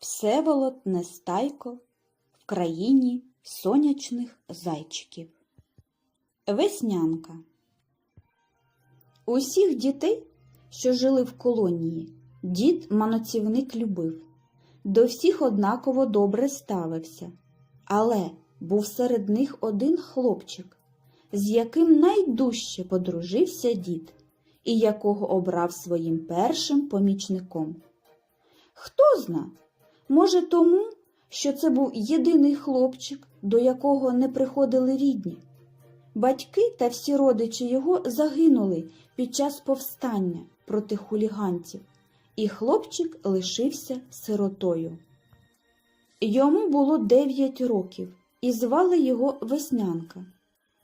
Всеволод Нестайко в країні сонячних зайчиків. Веснянка. Усіх дітей, що жили в колонії, дід маноцівник любив, до всіх однаково добре ставився, але був серед них один хлопчик, з яким найдужче подружився дід і якого обрав своїм першим помічником. Хто зна, може тому, що це був єдиний хлопчик, до якого не приходили рідні. Батьки та всі родичі його загинули під час повстання проти хуліганців, і хлопчик лишився сиротою. Йому було дев'ять років, і звали його Веснянка.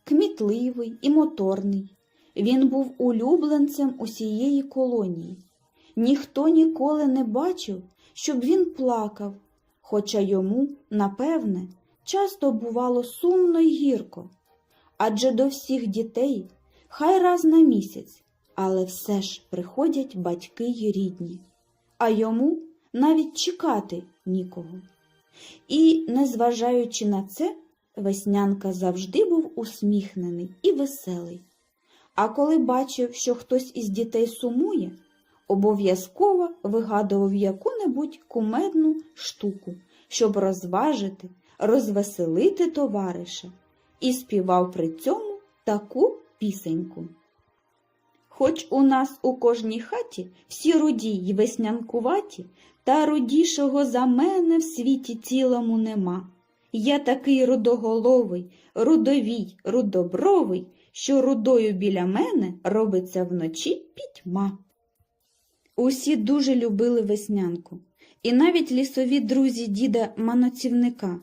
Кмітливий і моторний. Він був улюбленцем усієї колонії. Ніхто ніколи не бачив, щоб він плакав, хоча йому, напевне, часто бувало сумно й гірко. Адже до всіх дітей хай раз на місяць, але все ж приходять батьки й рідні, а йому навіть чекати нікого. І, незважаючи на це, Веснянка завжди був усміхнений і веселий. А коли бачив, що хтось із дітей сумує, обов'язково вигадував яку-небудь кумедну штуку, щоб розважити, розвеселити товариша, і співав при цьому таку пісеньку. Хоч у нас у кожній хаті всі руді й веснянкуваті, та рудішого за мене в світі цілому нема. Я такий рудоголовий, рудовій, рудобровий, що рудою біля мене робиться вночі пітьма. Усі дуже любили веснянку, і навіть лісові друзі діда маноцівника,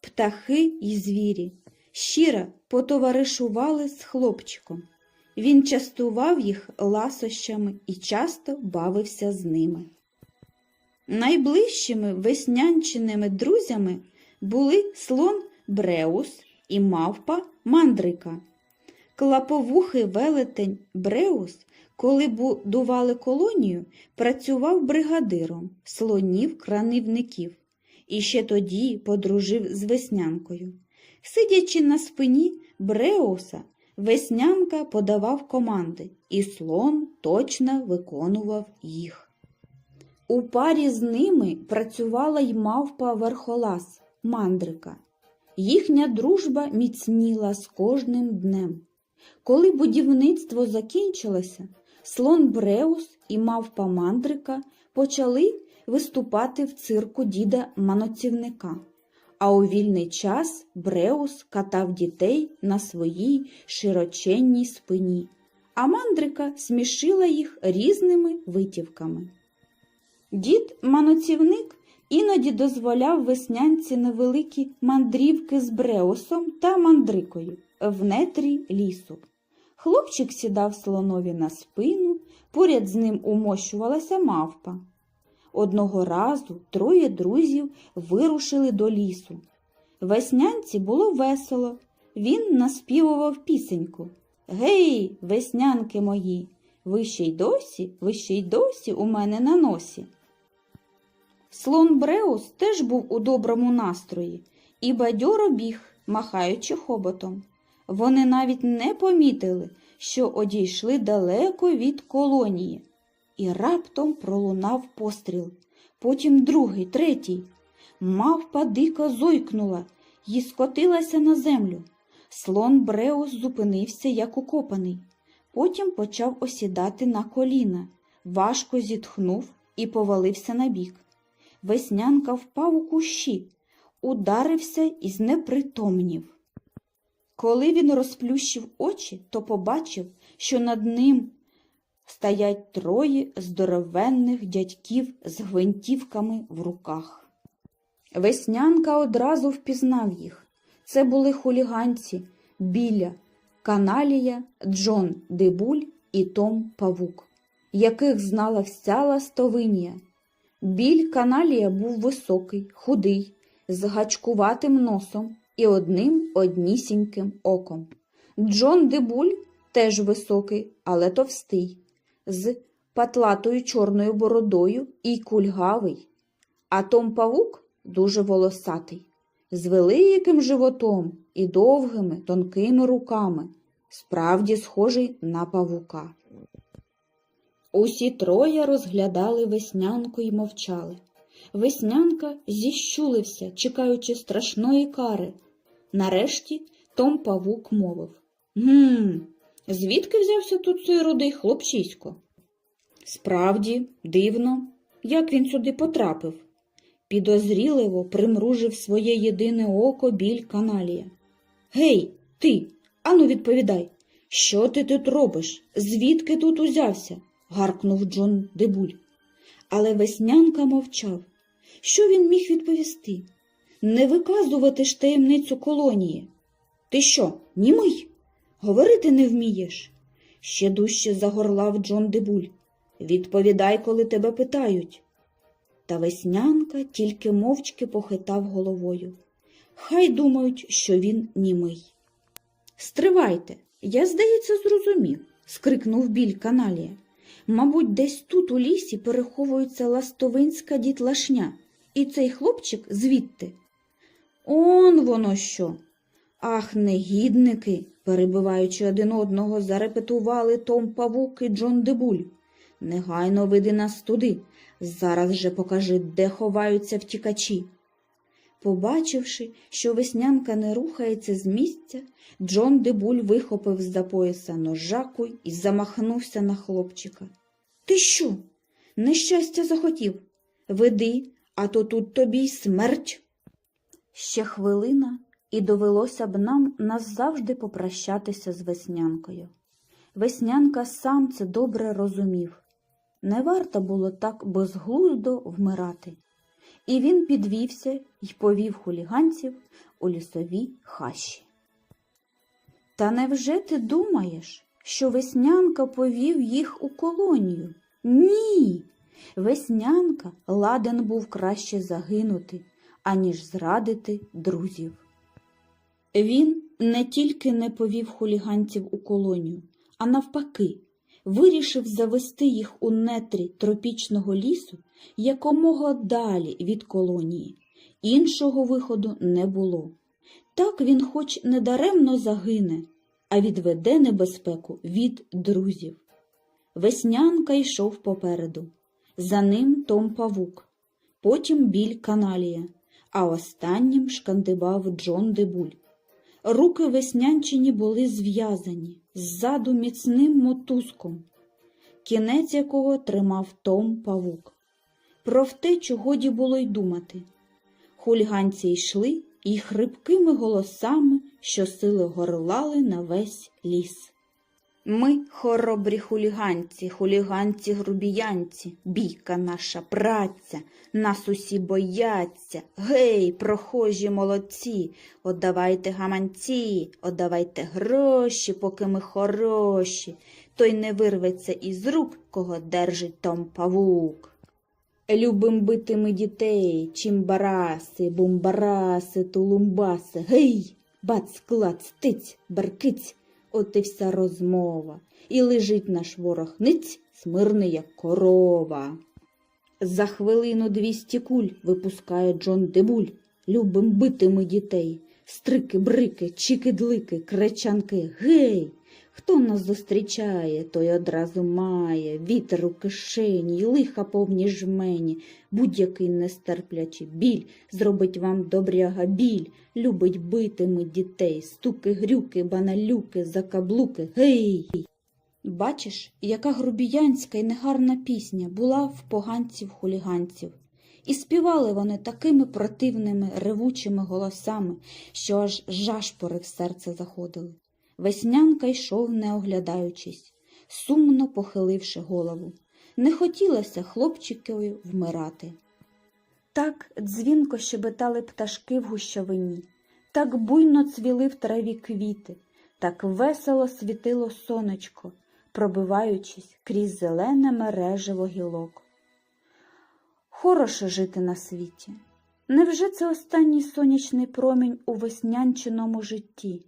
птахи й звірі, щиро потоваришували з хлопчиком. Він частував їх ласощами і часто бавився з ними. Найближчими веснянчиними друзями були слон Бреус і мавпа Мандрика. Клаповухий велетень Бреус, коли будували колонію, працював бригадиром слонів-кранівників і ще тоді подружив з веснянкою. Сидячи на спині Бреуса, веснянка подавав команди, і слон точно виконував їх. У парі з ними працювала й мавпа верхолаз мандрика. Їхня дружба міцніла з кожним днем. Коли будівництво закінчилося, слон Бреус і мавпа мандрика почали виступати в цирку діда маноцівника. А у вільний час Бреус катав дітей на своїй широченній спині, а мандрика смішила їх різними витівками. Дід маноцівник іноді дозволяв веснянці невеликі мандрівки з Бреусом та мандрикою в нетрі лісу. Хлопчик сідав слонові на спину, поряд з ним умощувалася мавпа. Одного разу троє друзів вирушили до лісу. Веснянці було весело. Він наспівував пісеньку. Гей, веснянки мої, ви ще й досі, ви ще й досі у мене на носі. Слон Бреус теж був у доброму настрої і бадьоро біг, махаючи хоботом. Вони навіть не помітили, що одійшли далеко від колонії. І раптом пролунав постріл, потім другий, третій. Мавпа дико зойкнула і скотилася на землю. Слон Бреус зупинився, як укопаний. Потім почав осідати на коліна, важко зітхнув і повалився на бік. Веснянка впав у кущі, ударився і знепритомнів. Коли він розплющив очі, то побачив, що над ним стоять троє здоровенних дядьків з гвинтівками в руках. Веснянка одразу впізнав їх. Це були хуліганці Біля, Каналія, Джон Дебуль і Том Павук, яких знала вся ластовинія. Біль Каналія був високий, худий, з гачкуватим носом і одним однісіньким оком. Джон Дебуль теж високий, але товстий, з патлатою чорною бородою і кульгавий. А Том Павук дуже волосатий, з великим животом і довгими тонкими руками, справді схожий на павука. Усі троє розглядали веснянку і мовчали. Веснянка зіщулився, чекаючи страшної кари. Нарешті Том Павук мовив Гм, звідки взявся тут цей рудий хлопчисько? Справді, дивно, як він сюди потрапив. Підозріливо примружив своє єдине око біль каналія. Гей, ти, ану відповідай, що ти тут робиш? Звідки тут узявся? гаркнув Джон Дебуль. Але веснянка мовчав. Що він міг відповісти? Не виказувати ж таємницю колонії. Ти що, німий? Говорити не вмієш? Ще дужче загорлав Джон Дебуль. Відповідай, коли тебе питають. Та веснянка тільки мовчки похитав головою. Хай думають, що він німий. Стривайте, я, здається, зрозумів, скрикнув біль каналія. Мабуть, десь тут у лісі переховується ластовинська дітлашня, і цей хлопчик звідти. Он воно що. Ах, негідники, перебиваючи один одного, зарепетували Том Павук і Джон Дебуль. Негайно веди нас туди. Зараз же покажи, де ховаються втікачі. Побачивши, що веснянка не рухається з місця, Джон Дебуль вихопив з-за пояса ножаку і замахнувся на хлопчика. Ти що? Нещастя захотів? Веди, а то тут тобі й смерть. Ще хвилина, і довелося б нам назавжди попрощатися з веснянкою. Веснянка сам це добре розумів. Не варто було так безглуздо вмирати. І він підвівся й повів хуліганців у лісові хащі. Та невже ти думаєш, що веснянка повів їх у колонію? Ні. Веснянка ладен був краще загинути, аніж зрадити друзів. Він не тільки не повів хуліганців у колонію, а навпаки, вирішив завести їх у нетрі тропічного лісу якомога далі від колонії. Іншого виходу не було. Так він хоч не даремно загине, а відведе небезпеку від друзів. Веснянка йшов попереду. За ним Том Павук, потім біль каналія, а останнім шкандибав Джон Дебуль. Руки веснянчині були зв'язані, ззаду міцним мотузком, кінець якого тримав Том Павук. Про втечу годі було й думати. Хульганці йшли і хрипкими голосами щосили горлали на весь ліс. Ми хоробрі хуліганці, хуліганці грубіянці, бійка наша праця, нас усі бояться. Гей, прохожі молодці, отдавайте гаманці, отдавайте гроші, поки ми хороші, той не вирветься із рук, кого держить Том Павук. Любим бити ми дітей, чимбараси, бумбараси, тулумбаси, гей, бац, клац, тиць, баркиць. От і вся розмова, і лежить наш ворог ниць, смирний, як корова. За хвилину двісті куль випускає Джон Дебуль. Любим бити ми дітей. Стрики, брики, чики-длики, кречанки, гей! Хто нас зустрічає, той одразу має вітер у кишені, лиха повні жмені, будь-який нестерплячий біль зробить вам добряга біль, любить битими дітей, стуки, грюки, баналюки, закаблуки, гей! Бачиш, яка грубіянська і негарна пісня була в поганців-хуліганців. І співали вони такими противними, ревучими голосами, що аж жашпори в серце заходили. Веснянка йшов, не оглядаючись, сумно похиливши голову. Не хотілося хлопчикові вмирати. Так дзвінко щебетали пташки в гущавині, так буйно цвіли в траві квіти, так весело світило сонечко, пробиваючись крізь зелене мережево гілок. Хороше жити на світі. Невже це останній сонячний промінь у веснянчиному житті?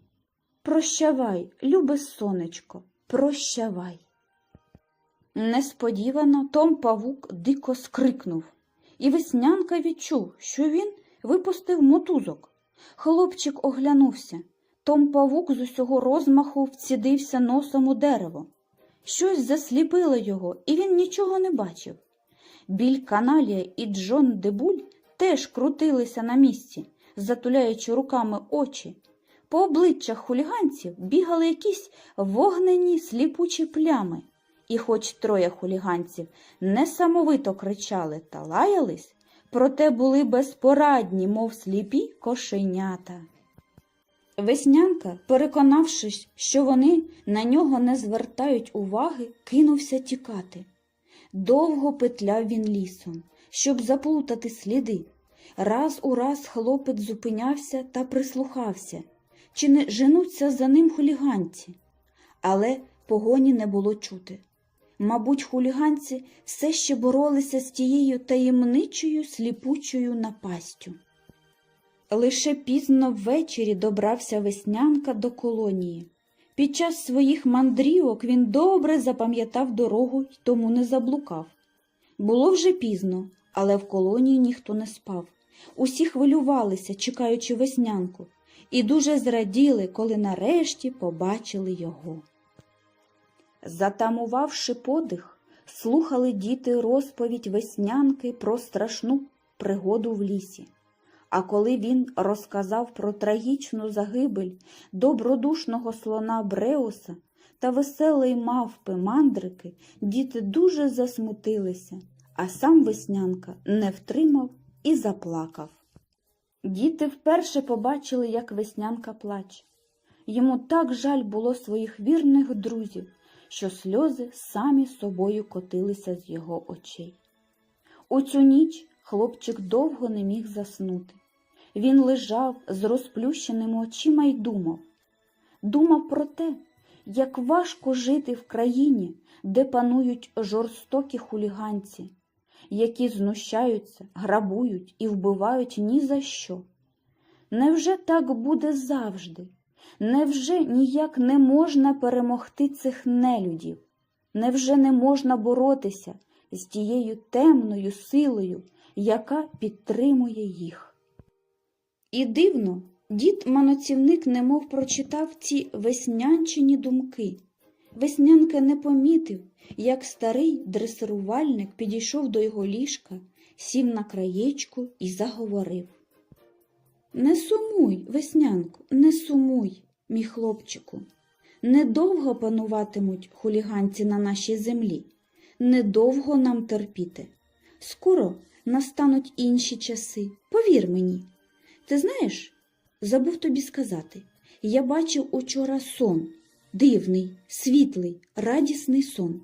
Прощавай, любе сонечко, прощавай. Несподівано Том Павук дико скрикнув і веснянка відчув, що він випустив мотузок. Хлопчик оглянувся. Том павук з усього розмаху вцідився носом у дерево. Щось засліпило його, і він нічого не бачив. Біль Каналія і Джон Дебуль теж крутилися на місці, затуляючи руками очі. По обличчях хуліганців бігали якісь вогнені сліпучі плями, і хоч троє хуліганців несамовито кричали та лаялись, проте були безпорадні, мов сліпі кошенята. Веснянка, переконавшись, що вони на нього не звертають уваги, кинувся тікати. Довго петляв він лісом, щоб заплутати сліди. Раз у раз хлопець зупинявся та прислухався, чи не женуться за ним хуліганці. Але погоні не було чути. Мабуть, хуліганці все ще боролися з тією таємничою сліпучою напастю. Лише пізно ввечері добрався веснянка до колонії. Під час своїх мандрівок він добре запам'ятав дорогу й тому не заблукав. Було вже пізно, але в колонії ніхто не спав. Усі хвилювалися, чекаючи веснянку, і дуже зраділи, коли нарешті побачили його. Затамувавши подих, слухали діти розповідь веснянки про страшну пригоду в лісі. А коли він розказав про трагічну загибель добродушного слона Бреуса та веселої мавпи мандрики, діти дуже засмутилися, а сам веснянка не втримав і заплакав. Діти вперше побачили, як веснянка плаче. Йому так жаль було своїх вірних друзів, що сльози самі собою котилися з його очей. У цю ніч хлопчик довго не міг заснути. Він лежав з розплющеними очима й думав. Думав про те, як важко жити в країні, де панують жорстокі хуліганці, які знущаються, грабують і вбивають ні за що. Невже так буде завжди? Невже ніяк не можна перемогти цих нелюдів? Невже не можна боротися з тією темною силою, яка підтримує їх? І дивно, дід маноцівник немов прочитав ці веснянчині думки. Веснянка не помітив, як старий дресирувальник підійшов до його ліжка, сів на краєчку і заговорив. Не сумуй, веснянку, не сумуй, мій хлопчику. Недовго пануватимуть хуліганці на нашій землі, недовго нам терпіти. Скоро настануть інші часи, повір мені. Ти знаєш, забув тобі сказати, я бачив учора сон, дивний, світлий, радісний сон.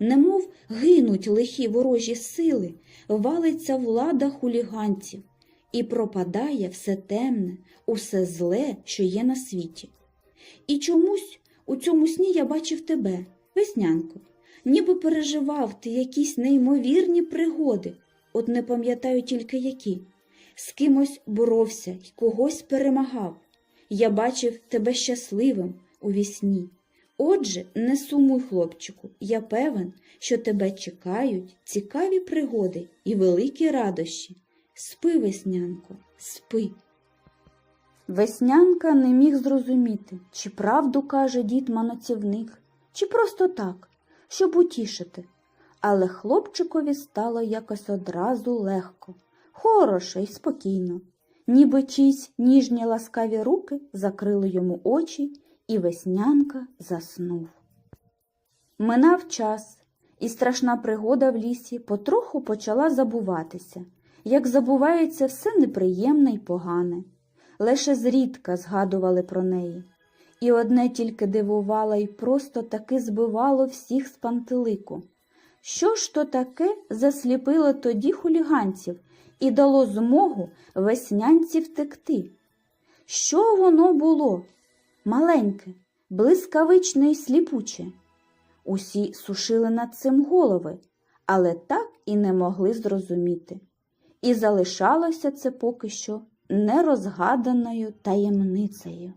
Немов гинуть лихі ворожі сили, валиться влада хуліганців і пропадає все темне, усе зле, що є на світі. І чомусь у цьому сні я бачив тебе, веснянку, ніби переживав ти якісь неймовірні пригоди, от не пам'ятаю тільки які з кимось боровся й когось перемагав. Я бачив тебе щасливим у вісні. Отже, не сумуй, хлопчику, я певен, що тебе чекають цікаві пригоди і великі радощі. Спи, веснянко, спи. Веснянка не міг зрозуміти, чи правду каже дід маноцівник, чи просто так, щоб утішити. Але хлопчикові стало якось одразу легко хороше й спокійно, ніби чийсь ніжні ласкаві руки закрили йому очі, і веснянка заснув. Минав час, і страшна пригода в лісі потроху почала забуватися, як забувається все неприємне й погане. Лише зрідка згадували про неї. І одне тільки дивувало й просто таки збивало всіх з пантелику. Що ж то таке засліпило тоді хуліганців і дало змогу веснянці втекти. Що воно було? Маленьке, блискавичне й сліпуче. Усі сушили над цим голови, але так і не могли зрозуміти. І залишалося це поки що нерозгаданою таємницею.